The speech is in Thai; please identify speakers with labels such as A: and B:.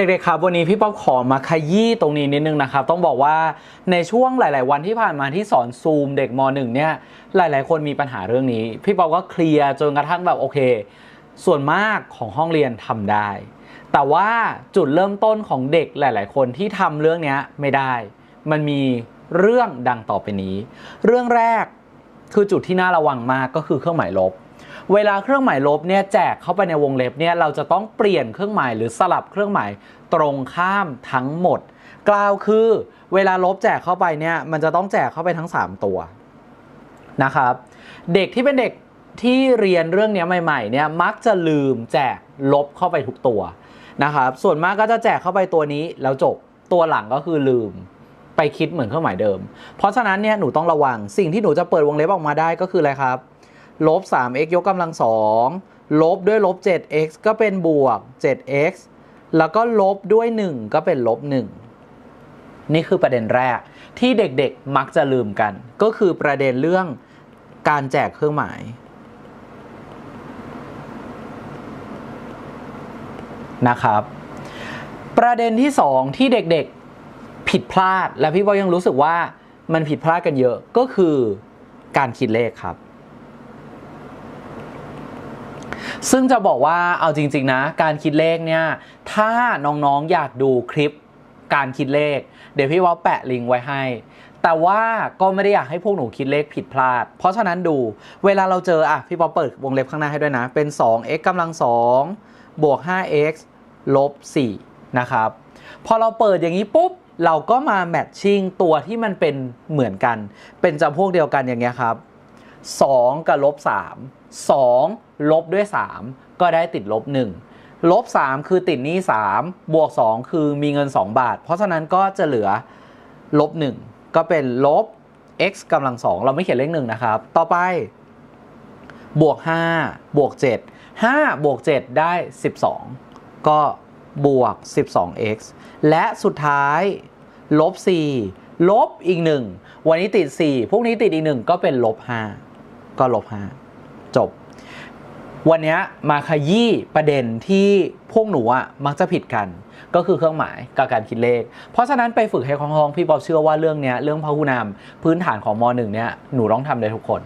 A: เด็กๆครับวันนี้พี่ป๊อปขอมาขยี้ตรงนี้นิดนึงนะครับ ต้องบอกว่าในช่วงหลาย ๆ วันที่ผ่านมาที่สอนซูมเด็กม .1 เนี่ยหลาย ๆ คนมีปัญหาเรื่องนี้ พี่ป๊อปก็เคลียร์จนกระทั่งแบบโอเค ส่วนมากของห้องเรียนทำได้ แต่ว่าจุดเริ่มต้นของเด็กหลาย ๆ คนที่ทำเรื่องนี้ไม่ได้ มันมีเรื่องดังต่อไปนี้ เรื่องแรก คือจุดที่น่าระวังมากก็คือเครื่องหมายลบ เวลาเครื่องหมายลบเนี่ยแจกเข้าไปในวงเล็บเนี่ยเราจะต้องเปลี่ยนเครื่องหมายหรือสลับเครื่องหมายตรงข้ามทั้งหมด กล่าวคือเวลาลบแจกเข้าไปเนี่ยมันจะต้องแจกเข้าไปทั้ง 3 ตัวนะครับ เด็กที่เป็นเด็กที่เรียนเรื่องนี้ใหม่ๆเนี่ยมักจะลืมแจกลบเข้าไปทุกตัวนะครับ ส่วนมากก็จะแจกเข้าไปตัวนี้แล้วจบตัวหลังก็คือลืม ไปคิดเหมือนเครื่องหมายเดิม เพราะฉะนั้นเนี่ยหนูต้องระวัง สิ่งที่หนูจะเปิดวงเล็บออกมาได้ก็คืออะไรครับลบ 3x ยกกำลังสองลบด้วยลบ 7x ก็เป็นบวก 7x แล้วก็ลบด้วย 1 ก็เป็นลบ 1 นี่คือประเด็นแรกที่เด็กๆมักจะลืมกัน ก็คือประเด็นเรื่องการแจกเครื่องหมายนะครับ ประเด็นที่ 2 ที่เด็กๆ ผิดพลาดและพี่บอยยังรู้สึกว่ามันผิดพลาดกันเยอะก็คือการคิดเลขครับ ซึ่งจะบอกว่าเอาจริง ๆ นะ การคิดเลขเนี่ย ถ้าน้องๆอยากดูคลิปการคิดเลข เดี๋ยวพี่ว่าแปะลิงก์ไว้ให้ แต่ว่าก็ไม่ได้อยากให้พวกหนูคิดเลขผิดพลาด เพราะฉะนั้นดู เวลาเราเจออะพี่ป๊อปเปิดวงเล็บข้างหน้าให้ด้วยนะ เป็น 2x กำลัง 2 บวก 5x ลบ 4 นะครับ พอเราเปิดอย่างนี้ปุ๊บ เราก็มาแมทชิ่งตัวที่มันเป็นเหมือนกัน เป็นจำพวกเดียวกันอย่างเงี้ยครับ 2 กับลบ3 2 ลบด้วย 3 ก็ได้ติดลบ 1 ลบ 3 คือติดหนี้ 3 บวก 2 คือมีเงิน 2 บาท เพราะฉะนั้นก็จะเหลือลบ 1 ก็เป็นลบ x กำลัง 2 เราไม่เขียนเลข1นะครับ ต่อไป บวก 5 บวก 7 5 บวก 7 ได้ 12 ก็ บวก 12x และสุดท้ายลบ 4 ลบอีก 1 วันนี้ติด 4 พวกนี้ติดอีก 1 ก็เป็นลบ 5 ก็ลบ 5 จบ วันนี้มาขยี้ประเด็นที่พวกหนูอะมักจะผิดกัน ก็คือเครื่องหมายกับการคิดเลข เพราะฉะนั้นไปฝึกให้คล่องๆพี่บอบเชื่อว่าเรื่องเนี้ยเรื่องพหุนามพื้นฐานของม .1 เนี่ยหนูต้องทำได้ทุกคน